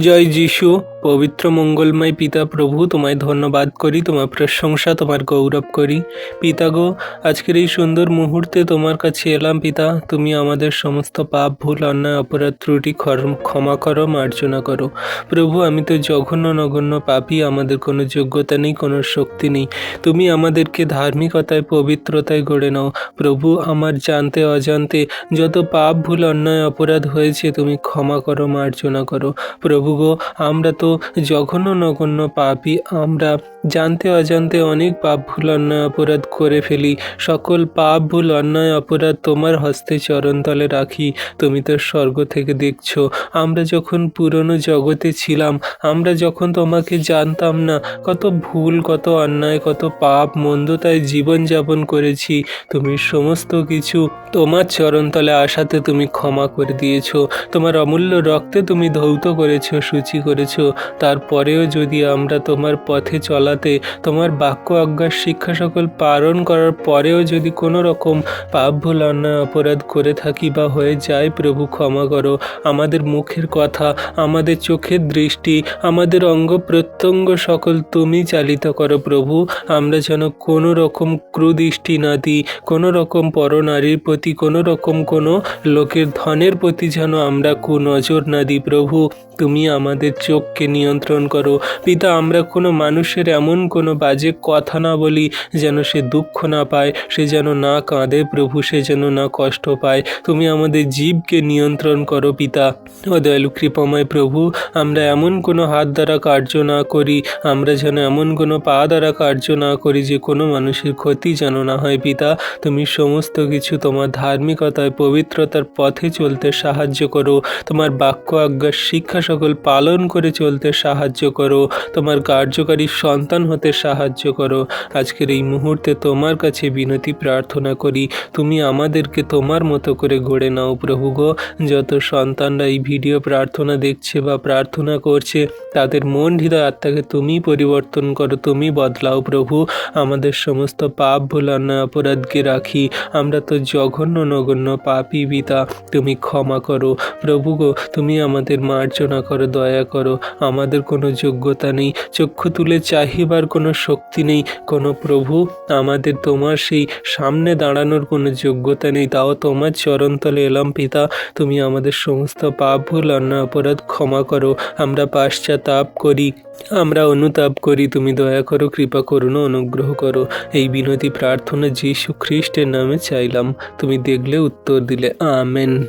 জয় যিশু। পবিত্র মঙ্গলময় পিতা প্রভু, তোমায় ধন্যবাদ করি, তোমার প্রশংসা, তোমার গৌরব করি। পিতা গো, আজকের এই সুন্দর মুহূর্তে তোমার কাছে এলাম পিতা, তুমি আমাদের সমস্ত পাপ, ভুল, অন্যায়, অপরাধ, ত্রুটি ক্ষমা করো, মার্জনা করো। প্রভু, আমি তো জঘন্য, নগণ্য পাপী, আমাদের কোনো যোগ্যতা নেই, কোনো শক্তি নেই। তুমি আমাদেরকে ধার্মিকতায়, পবিত্রতায় গড়ে নাও। প্রভু, আমার জানতে, অজান্তে যত পাপ, ভুল, অন্যায়, অপরাধ হয়েছে, তুমি ক্ষমা করো, মার্জনা করো। প্রভু গো, আমরা তো জঘন্য নগণ্য পাপি আমরা জানতে অজান্তে অনেক পাপ ভুল অন্যায় অপরাধ করে ফেলি। সকল পাপ ভুল অন্যায় অপরাধ তোমার হস্তে চরণতলে রাখি। তুমি তো স্বর্গ থেকে দেখছ। আমরা যখন পুরনো জগতে ছিলাম, আমরা যখন তোমাকে জানতাম না, কত ভুল, কত অন্যায়, কত পাপ মন্দতায় জীবনযাপন করেছি। তুমি সমস্ত কিছু তোমার চরণতলে আসাতে তুমি ক্ষমা করে দিয়েছ। তোমার অমূল্য রক্তে তুমি ধৌত করেছ, সূচি করেছ। তারপরেও যদি আমরা তোমার পথে চলাতে তোমার বাক্য আজ্ঞার শিক্ষা সকল পালন করার পরেও যদি কোনো রকম পাপ ভুল, অন্যায়, অপরাধ করে থাকি বা হয়ে যায়, প্রভু ক্ষমা করো। আমাদের মুখের কথা, আমাদের চোখের দৃষ্টি, আমাদের অঙ্গ প্রত্যঙ্গ সকল তুমি চালিত করো প্রভু। আমরা যেন কোনো রকম ক্রুদৃষ্টি না দিই কোনো রকম পরনারীর প্রতি কোনো রকম কোনো লোকের ধনের প্রতি যেন আমরা কুনজর না দিই প্রভু। তুমি আমাদের চোখকে নিয়ন্ত্রণ করো। পিতা, আমরা কোনো মানুষের এমন কোনো বাজে কথা না বলি যেন সে দুঃখ না পায়, সে যেন না কাঁদে প্রভু, সে যেন না কষ্ট পায়। তুমি আমাদের জীবকে নিয়ন্ত্রণ করো পিতা। ও দয়ালু কৃপাময় প্রভু, আমরা এমন কোনো হাত দ্বারা কার্য না করি, আমরা যেন এমন কোনো পা দ্বারা কার্য না করি যে কোনো মানুষের ক্ষতি যেন না হয় পিতা। তুমি সমস্ত কিছু তোমার ধার্মিকতায়, পবিত্রতার পথে চলতে সাহায্য করো। তোমার বাক্য আজ্ঞার শিক্ষা সকল পালন করে চলতে সাহায্য করো। তোমার কার্যকারী সন্তান হতে সাহায্য করো। আজকের এই মুহূর্তে তোমার কাছে বিনতি প্রার্থনা করি। তুমি আমাদেরকে তোমার মতো করে গড়ে নাও প্রভু গো। যত সন্তানরা এই ভিডিও প্রার্থনা দেখছে বা প্রার্থনা করছে, তাদের মন হৃদয় আত্মাকে তুমি পরিবর্তন করো, তুমি বদলাও প্রভু। আমাদের সমস্ত পাপ, ভুল, অন্যায়, অপরাধকে রাখি। আমরা তো জঘন্য, নগণ্য পাপী পিতা, তুমি ক্ষমা করো। প্রভু গো, তুমি আমাদের মার্জনা করো, দয়া করো। আমাদের কোনো যোগ্যতা নেই। চক্ষু তুলে চাহিবার কোনো শক্তি নেই। কোনো প্রভু, আমাদের তোমার সেই সামনে দাঁড়ানোর কোনো যোগ্যতা নেই। তাও তোমার চরণতলে এলাম পিতা। তুমি আমাদের সমস্ত পাপ, ভুল, অন্যায়, অপরাধ ক্ষমা করো। আমরা পাশ্চাতাপ করি। আমরা অনুতাপ করি। তুমি দয়া করো, কৃপা করুন অনুগ্রহ করো। এই বিনতি প্রার্থনা যীশু খ্রিস্টের নামে চাইলাম। তুমি দেখলে উত্তর দিলে, আমেন।